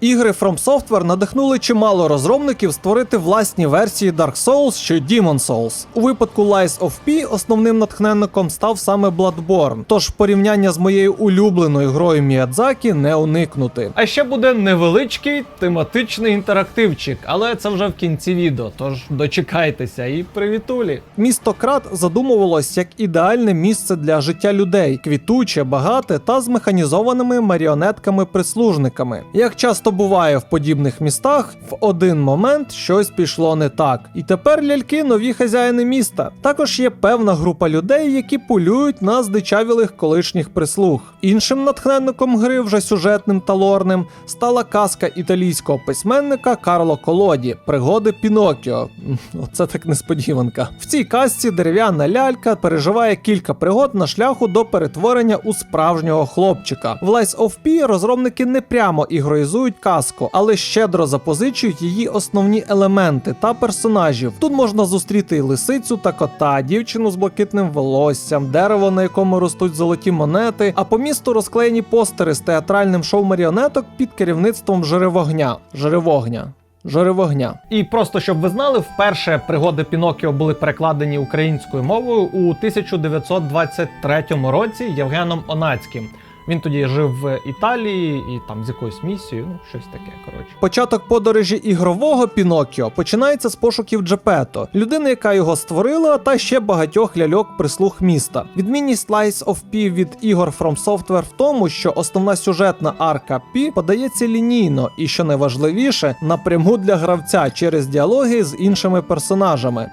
Ігри From Software надихнули чимало розробників створити власні версії Dark Souls чи Demon Souls. У випадку Lies of P основним натхненником став саме Bloodborne, тож порівняння з моєю улюбленою грою Міядзакі не уникнути. А ще буде невеличкий тематичний інтерактивчик, але це вже в кінці відео, тож дочекайтеся і привітулі. Місто Крат задумувалось як ідеальне місце для життя людей, квітуче, багате та з механізованими маріонетками-прислужниками. Як часто буває в подібних містах, в один момент щось пішло не так. І тепер ляльки нові хазяїни міста. Також є певна група людей, які полюють на здичавілих колишніх прислуг. Іншим натхненником гри, вже сюжетним та лорним, стала казка італійського письменника Карло Колоді Пригоди Пінокіо. Оце так несподіванка. В цій казці дерев'яна лялька переживає кілька пригод на шляху до перетворення у справжнього хлопчика. В Lies of P розробники не прямо ігроїзують казку, але щедро запозичують її основні елементи та персонажів. Тут можна зустріти і лисицю та кота, дівчину з блакитним волоссям, дерево, на якому ростуть золоті монети, а по місту розклеєні постери з театральним шоу маріонеток під керівництвом Жеревогня. Жеревогня. Жоревогня. І просто щоб ви знали, вперше пригоди Пінокіо були перекладені українською мовою у 1923 році Євгеном Онацьким. Він тоді жив в Італії і там з якоюсь місією, ну щось таке. Коротше, початок подорожі ігрового Пінокіо починається з пошуків Джепето, людини, яка його створила, та ще багатьох ляльок прислуг міста. Відмінність Lies of P від ігор From Software в тому, що основна сюжетна арка P подається лінійно і, що найважливіше, напряму для гравця через діалоги з іншими персонажами.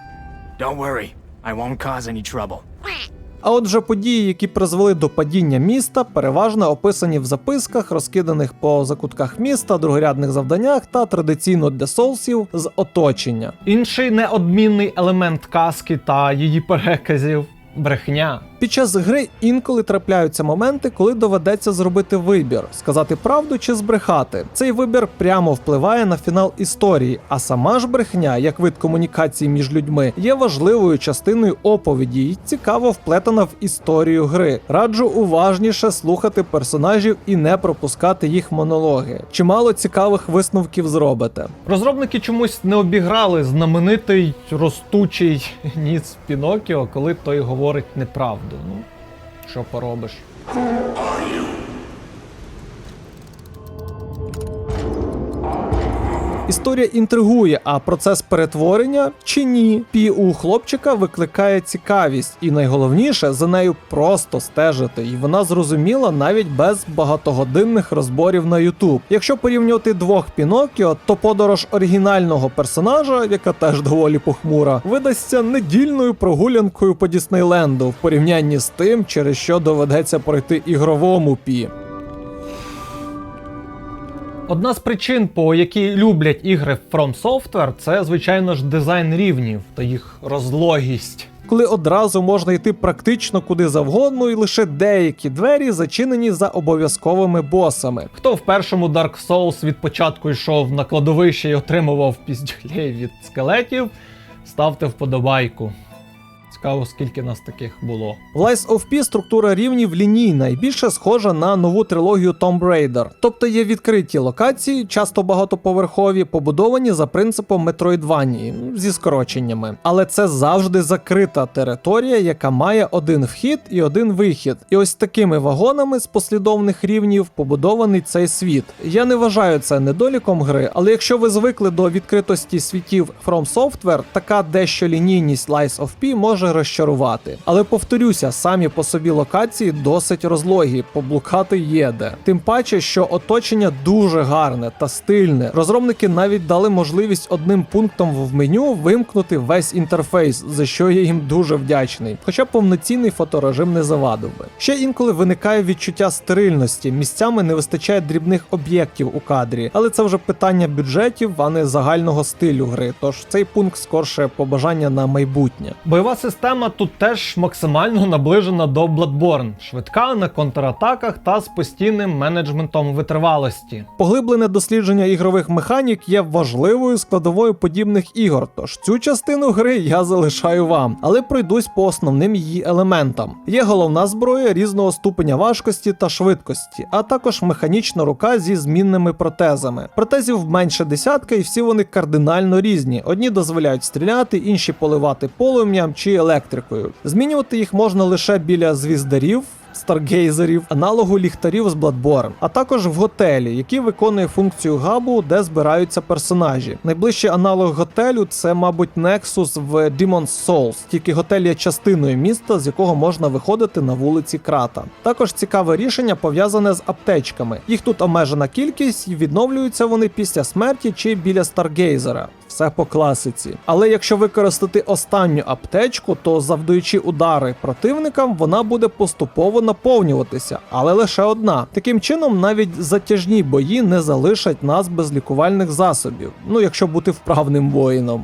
Don't worry, I won't cause any trouble. А отже, події, які призвели до падіння міста, переважно описані в записках, розкиданих по закутках міста, другорядних завданнях та традиційно для соусів з оточення. Інший неодмінний елемент казки та її переказів брехня. Під час гри інколи трапляються моменти, коли доведеться зробити вибір: сказати правду чи збрехати. Цей вибір прямо впливає на фінал історії, а сама ж брехня, як вид комунікації між людьми, є важливою частиною оповіді і цікаво вплетена в історію гри. Раджу уважніше слухати персонажів і не пропускати їх монологи. Чимало цікавих висновків зробите. Розробники чомусь не обіграли знаменитий ростучий ніс Пінокіо, коли той говорить неправду. Ну, що поробиш. Історія інтригує, а процес перетворення чи ні? Пі у хлопчика викликає цікавість, і найголовніше за нею просто стежити, і вона зрозуміла навіть без багатогодинних розборів на YouTube. Якщо порівнювати двох Пінокіо, то подорож оригінального персонажа, яка теж доволі похмура, видасться недільною прогулянкою по Діснейленду в порівнянні з тим, через що доведеться пройти ігровому пі. Одна з причин, по якій люблять ігри From Software, це звичайно ж дизайн рівнів та їх розлогість. Коли одразу можна йти практично куди завгодно, і лише деякі двері зачинені за обов'язковими босами. Хто в першому Dark Souls від початку йшов на кладовище і отримував піздюлей від скелетів, ставте вподобайку. Цікаво, скільки нас таких було. В Lies of P структура рівнів лінійна і більше схожа на нову трилогію Tomb Raider. Тобто є відкриті локації, часто багатоповерхові, побудовані за принципом Метроїдванії ну, зі скороченнями. Але це завжди закрита територія, яка має один вхід і один вихід. І ось такими вагонами з послідовних рівнів побудований цей світ. Я не вважаю це недоліком гри, але якщо ви звикли до відкритості світів From Software, така дещо лінійність Lies of P може розчарувати. Але повторюся, самі по собі локації досить розлогі, поблукати є де. Тим паче, що оточення дуже гарне та стильне. Розробники навіть дали можливість одним пунктом в меню вимкнути весь інтерфейс, за що я їм дуже вдячний. Хоча повноцінний фоторежим не завадив би. Ще інколи виникає відчуття стерильності, місцями не вистачає дрібних об'єктів у кадрі, але це вже питання бюджетів, а не загального стилю гри. Тож цей пункт скорше побажання на майбутнє. Бойова система система тут теж максимально наближена до Bloodborne. швидка на контратаках та з постійним менеджментом витривалості. Поглиблене дослідження ігрових механік є важливою складовою подібних ігор. Тож цю частину гри я залишаю вам, але пройдусь по основним її елементам. Є головна зброя різного ступеня важкості та швидкості, а також механічна рука зі змінними протезами. Протезів менше десятка, і всі вони кардинально різні. Одні дозволяють стріляти, інші поливати полум'ям чи електрикою. Змінювати їх можна лише біля звіздарів. Старгейзерів, аналогу ліхтарів з Bloodborne, а також в готелі, який виконує функцію габу, де збираються персонажі. Найближчий аналог готелю це, мабуть, Nexus в Demon's Souls, тільки готель є частиною міста, з якого можна виходити на вулиці Крата. Також цікаве рішення пов'язане з аптечками. Їх тут обмежена кількість і відновлюються вони після смерті чи біля Старгейзера. Все по класиці. Але якщо використати останню аптечку, то завдаючи удари противникам, вона буде поступово наповнюватися, але лише одна. Таким чином, навіть затяжні бої не залишать нас без лікувальних засобів. Ну, якщо бути вправним воїном.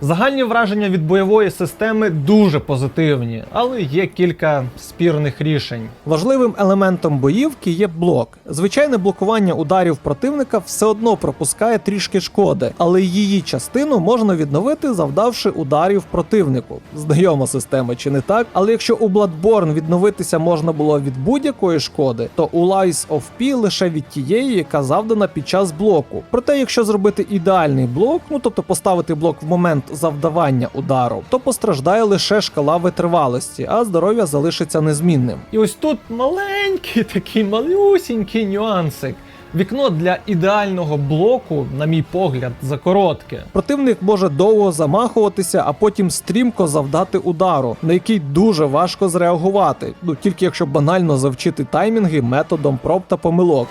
Загальні враження від бойової системи дуже позитивні, але є кілька спірних рішень. Важливим елементом боївки є блок. Звичайне блокування ударів противника все одно пропускає трішки шкоди, але її частину можна відновити, завдавши ударів противнику. Знайома система чи не так? Але якщо у Bloodborne відновитися можна було від будь-якої шкоди, то у Lies of P лише від тієї, яка завдана під час блоку. Проте, якщо зробити ідеальний блок, ну тобто поставити блок в момент завдавання удару, то постраждає лише шкала витривалості, а здоров'я залишиться незмінним. І ось тут маленький такий малюсінький нюансик. Вікно для ідеального блоку, на мій погляд, закоротке. Противник може довго замахуватися, а потім стрімко завдати удару, на який дуже важко зреагувати. Ну тільки якщо банально завчити таймінги методом проб та помилок.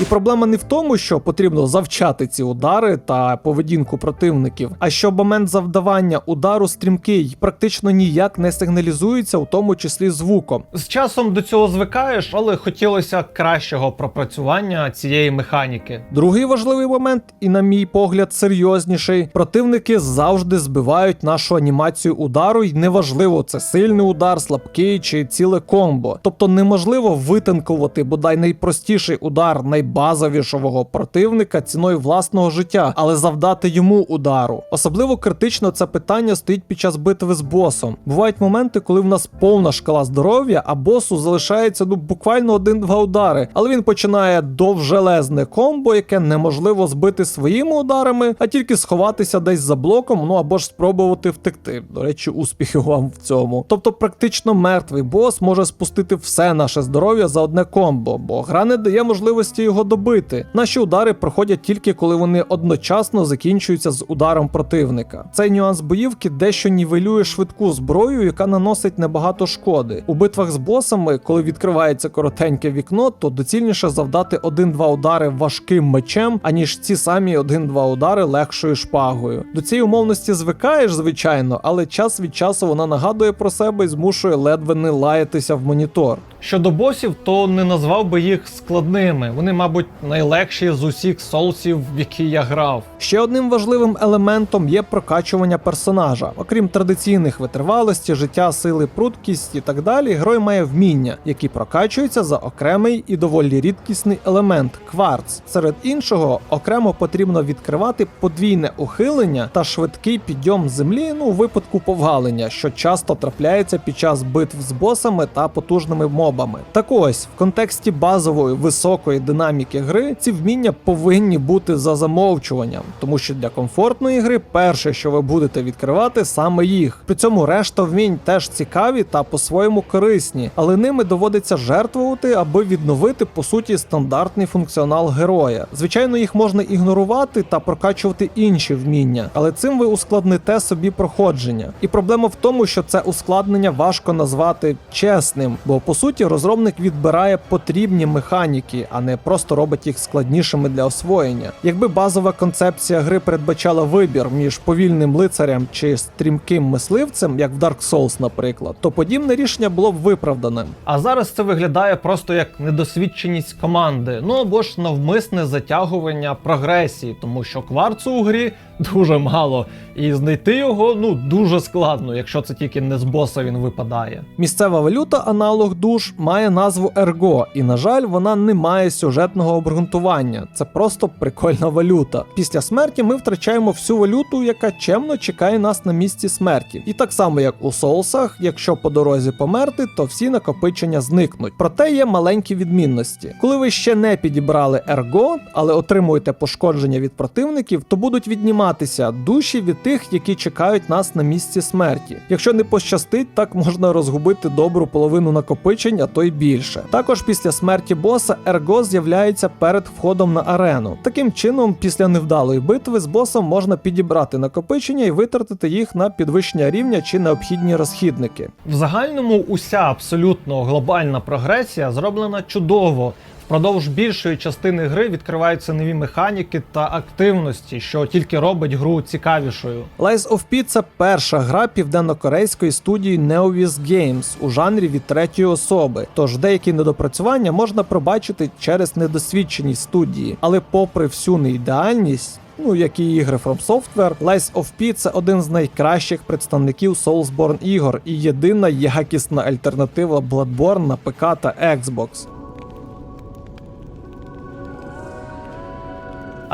І проблема не в тому, що потрібно завчати ці удари та поведінку противників, а що момент завдавання удару стрімкий практично ніяк не сигналізується, у тому числі звуком. З часом до цього звикаєш, але хотілося кращого пропрацювання цієї механіки. Другий важливий момент, і на мій погляд, серйозніший. Противники завжди збивають нашу анімацію удару, і неважливо, це сильний удар, слабкий чи ціле комбо. Тобто неможливо витанкувати бодай найпростіший удар найбазовішого противника ціною власного життя, але завдати йому удару. Особливо критично це питання стоїть під час битви з босом. Бувають моменти, коли в нас повна шкала здоров'я, а босу залишається ну буквально один-два удари, але він починає довжелезне комбо, яке неможливо збити своїми ударами, а тільки сховатися десь за блоком, ну або ж спробувати втекти. До речі, успіхів вам в цьому. Тобто, практично мертвий бос може спустити все наше здоров'я за одне комбо, бо гра не дає можливості його добити. Наші удари проходять тільки коли вони одночасно закінчуються з ударом противника. Цей нюанс боївки дещо нівелює швидку зброю, яка наносить небагато шкоди. У битвах з босами, коли відкривається коротеньке вікно, то доцільніше завдати один-два удари важким мечем, аніж ці самі один-два удари легшою шпагою. До цієї умовності звикаєш, звичайно, але час від часу вона нагадує про себе і змушує ледве не лаятися в монітор. Щодо босів, то не назвав би їх складними. Вони, мабуть, найлегші з усіх соусів, в які я грав. Ще одним важливим елементом є прокачування персонажа. Окрім традиційних витривалості, життя, сили, пруткість і так далі, герой має вміння, які прокачуються за окремий і доволі рідкісний елемент кварц. Серед іншого, окремо потрібно відкривати подвійне ухилення та швидкий підйом землі, ну у випадку повгалення, що часто трапляється під час битв з босами та потужними мобами. Так ось, в контексті базової високої динаміки гри, ці вміння повинні бути за замовчуванням, тому що для комфортної гри перше, що ви будете відкривати, саме їх. При цьому решта вмінь теж цікаві та по-своєму корисні, але ними доводиться жертвувати, аби відновити по суті стандартний функціонал героя. Звичайно, їх можна ігнорувати та прокачувати інші вміння, але цим ви ускладните собі проходження. І проблема в тому, що це ускладнення важко назвати чесним, бо по суті розробник відбирає потрібні механіки, а не просто просто робить їх складнішими для освоєння. Якби базова концепція гри передбачала вибір між повільним лицарем чи стрімким мисливцем, як в Dark Souls, наприклад, то подібне рішення було б виправданим. А зараз це виглядає просто як недосвідченість команди, ну або ж навмисне затягування прогресії, тому що кварцу у грі дуже мало, і знайти його ну дуже складно, якщо це тільки не з боса він випадає. Місцева валюта, аналог душ, має назву Ерго, і на жаль, вона не має сюжетного обґрунтування. Це просто прикольна валюта. Після смерті ми втрачаємо всю валюту, яка чемно чекає нас на місці смерті. І так само, як у соусах, якщо по дорозі померти, то всі накопичення зникнуть. Проте є маленькі відмінності. Коли ви ще не підібрали Ерго, але отримуєте пошкодження від противників, то будуть відніматися душі від тих, які чекають нас на місці смерті. Якщо не пощастить, так можна розгубити добру половину накопичень, а то й більше. Також після смерті боса Ерго з'являється перед входом на арену. Таким чином, після невдалої битви з босом можна підібрати накопичення і витратити їх на підвищення рівня чи необхідні розхідники. В загальному уся абсолютно глобальна прогресія зроблена чудово. Впродовж більшої частини гри відкриваються нові механіки та активності, що тільки робить гру цікавішою. Lies of P – це перша гра південно-корейської студії Neovis Games у жанрі від третьої особи. Тож деякі недопрацювання можна пробачити через недосвідченість студії, але попри всю неідеальність. Ну, як і ігри From Software, Lies of P – це один з найкращих представників Soulsborne ігор і єдина якісна альтернатива Bloodborne на ПК та Xbox.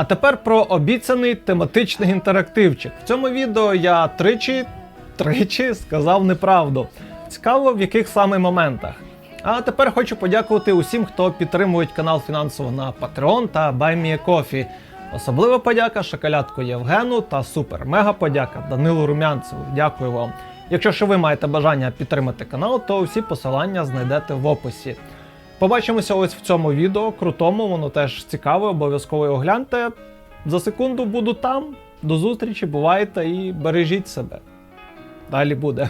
А тепер про обіцяний тематичний інтерактивчик. В цьому відео я тричі, тричі сказав неправду. Цікаво, в яких саме моментах. А тепер хочу подякувати усім, хто підтримує канал фінансово на Patreon та BuyMeACoffee. Особлива подяка шоколадку Євгену та супер мега подяка Данилу Румянцеву. Дякую вам. Якщо ж ви маєте бажання підтримати канал, то усі посилання знайдете в описі. Побачимося ось в цьому відео, крутому, воно теж цікаве, обов'язково його гляньте. За секунду буду там. До зустрічі, бувайте і бережіть себе. Далі буде.